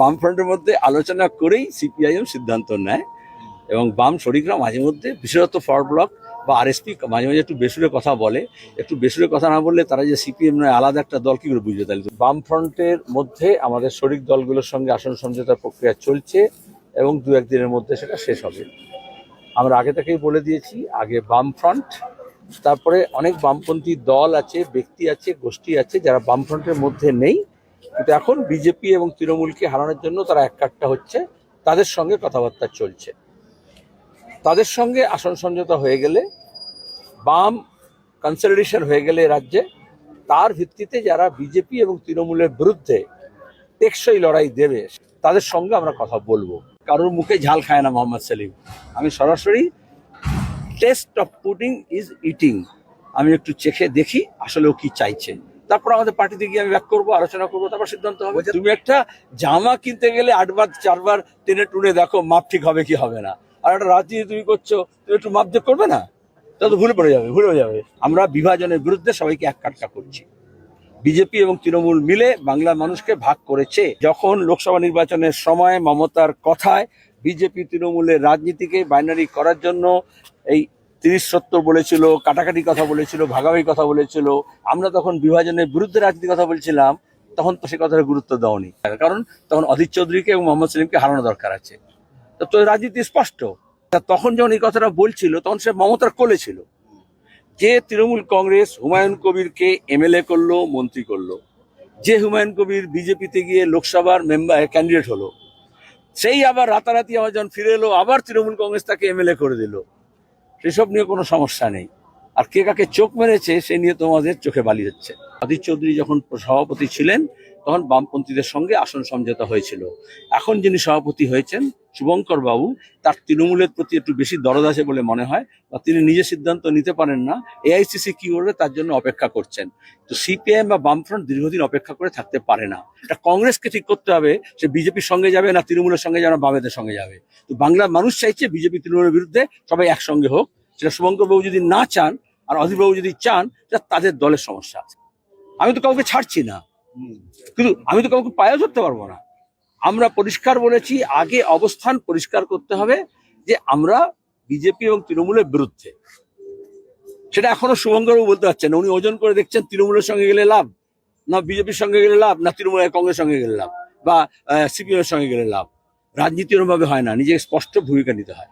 বামফ্রন্টের মধ্যে আলোচনা করেই সিপিআইএম সিদ্ধান্ত নেয় এবং বাম শরিকরা মাঝে মধ্যে বিশেষত ফর ব্লক বা আরএসপি মাঝে মাঝে একটু বেসুরে কথা বলে। একটু বেসুরে কথা না বললে তারা যে সিপিএম নয়, আলাদা একটা দল কি করে বুঝবে তাহলে? বামফ্রন্টের মধ্যে আমাদের শরিক দলগুলোর সঙ্গে আসন সমঝোতার প্রক্রিয়া চলছে এবং দু একদিনের মধ্যে সেটা শেষ হবে। আমরা আগে থেকেই বলে দিয়েছি, আগে বামফ্রন্ট, তারপরে অনেক বামপন্থী দল আছে, ব্যক্তি আছে, গোষ্ঠী আছে যারা বামফ্রন্টের মধ্যে নেই। কিন্তু এখন বিজেপি এবং তৃণমূলকে হারানোর জন্য তারা এক কাট্টা হচ্ছে, তাদের সঙ্গে কথাবার্তা চলছে। তাদের সঙ্গে আসন সমঝোতা হয়ে গেলে, বাম কনসলিডেশন হয়ে গেলে রাজ্যে, তার ভিত্তিতে যারা বিজেপি এবং তৃণমূলের বিরুদ্ধে টেকসই লড়াই দেবে, তাদের সঙ্গে আমরা কথা বলব। কারোর মুখে ঝাল খায় না মোহাম্মদ সেলিম। আমি সরাসরি taste of pudding is eating আমি একটু চেখে দেখি আসলে ও কি চাইছে। তারপর আমাদের পার্টিতে গিয়ে আমি ব্যাক করব আলোচনা করব তারপর সিদ্ধান্ত হবে। তুমি একটা জামা কিনতে গেলে আটবার চারবার টেনে টুনে দেখো মাপ ঠিক হবে কি হবে না। আর একটা রাজনীতি তুমি করছ তুমি একটু মাপ দেখ করবে না? তা তো ভুলে পড়ে যাবে ভুলে যাবে। আমরা বিভাজনের বিরুদ্ধে সবাইকে এক কাটকা করছি। বিজেপি এবং তৃণমূল মিলে বাংলার মানুষকে ভাগ করেছে। যখন লোকসভা নির্বাচনের সময় মমতার কথায় বিজেপি তৃণমূলের রাজনীতিকে বাইনারি করার জন্য এই তিরিশ সত্তর বলেছিল, কাটাকাটি কথা বলেছিল, ভাগাভাগি কথা বলেছিল। আমরা তখন বিভাজনের বিরুদ্ধে রাজনীতির কথা বলছিলাম, তখন তো সে কথাটা গুরুত্ব দেওনি। কারণ তখন অধীর চৌধুরীকে এবং মোহাম্মদ সেলিমকে হারানো দরকার আছে। তো রাজনীতি স্পষ্ট। তখন যখন এই কথাটা বলছিল, তখন সে মমতার কোলে ছিল। যে তৃণমূল কংগ্রেস হুমায়ুন কবিরকে এমএলএ করল, মন্ত্রী করল। যে হুমায়ুন কবির বিজেপিতে গিয়ে লোকসভার মেম্বার ক্যান্ডিডেট হলো। সেই আবার রাতারাতি আবার যখন ফিরে এলো, আবার তৃণমূল কংগ্রেস তাকে এমএলএ করে দিল। সেসব নিয়ে কোনো সমস্যা নেই। আর কে কাকে চোখ মেরেছে, সে নিয়ে তোমাদের চোখে বালি হচ্ছে। আদিত চৌধুরী যখন সভাপতি ছিলেন তখন বামপন্থীদের সঙ্গে আসন সমঝোতা হয়েছিল। এখন যিনি সভাপতি হয়েছেন, শুভঙ্কর বাবু, তার তৃণমূলের প্রতি একটু বেশি দরদ আছে বলে মনে হয়, বা তিনি নিজে সিদ্ধান্ত নিতে পারেন না, এআইসিসি কি করবে তার জন্য অপেক্ষা করছেন। তো সিপিআইএম বা বামফ্রন্ট দীর্ঘদিন অপেক্ষা করে থাকতে পারে না। এটা কংগ্রেসকে ঠিক করতে হবে, সে বিজেপির সঙ্গে যাবে না তৃণমূলের সঙ্গে যাবে না বামেদের সঙ্গে যাবে। তো বাংলার মানুষ চাইছে বিজেপি, তৃণমূলের বিরুদ্ধে সবাই একসঙ্গে হোক। সেটা শুভঙ্কর বাবু যদি না চান, আর অধীর বাবু যদি চান তাদের দলের সমস্যা। আছে আমি তো কাউকে ছাড়ছি না। কিন্তু আমি তো কাউকে পায়েও ধরতে পারব না। আমরা পরিষ্কার বলেছি, আগে অবস্থান পরিষ্কার করতে হবে যে আমরা বিজেপি এবং তৃণমূলের বিরুদ্ধে। সেটা এখনও শুভঙ্করবাবু বলতে পারছেন উনি ওজন করে দেখছেন তৃণমূলের সঙ্গে গেলে লাভ, না বিজেপির সঙ্গে গেলে লাভ, না তৃণমূল কংগ্রেসের সঙ্গে গেলে লাভ, বা সিপিএম এর সঙ্গে গেলে লাভ। রাজনীতি ওরমভাবে হয় না। নিজেকে স্পষ্ট ভূমিকা নিতে হয়।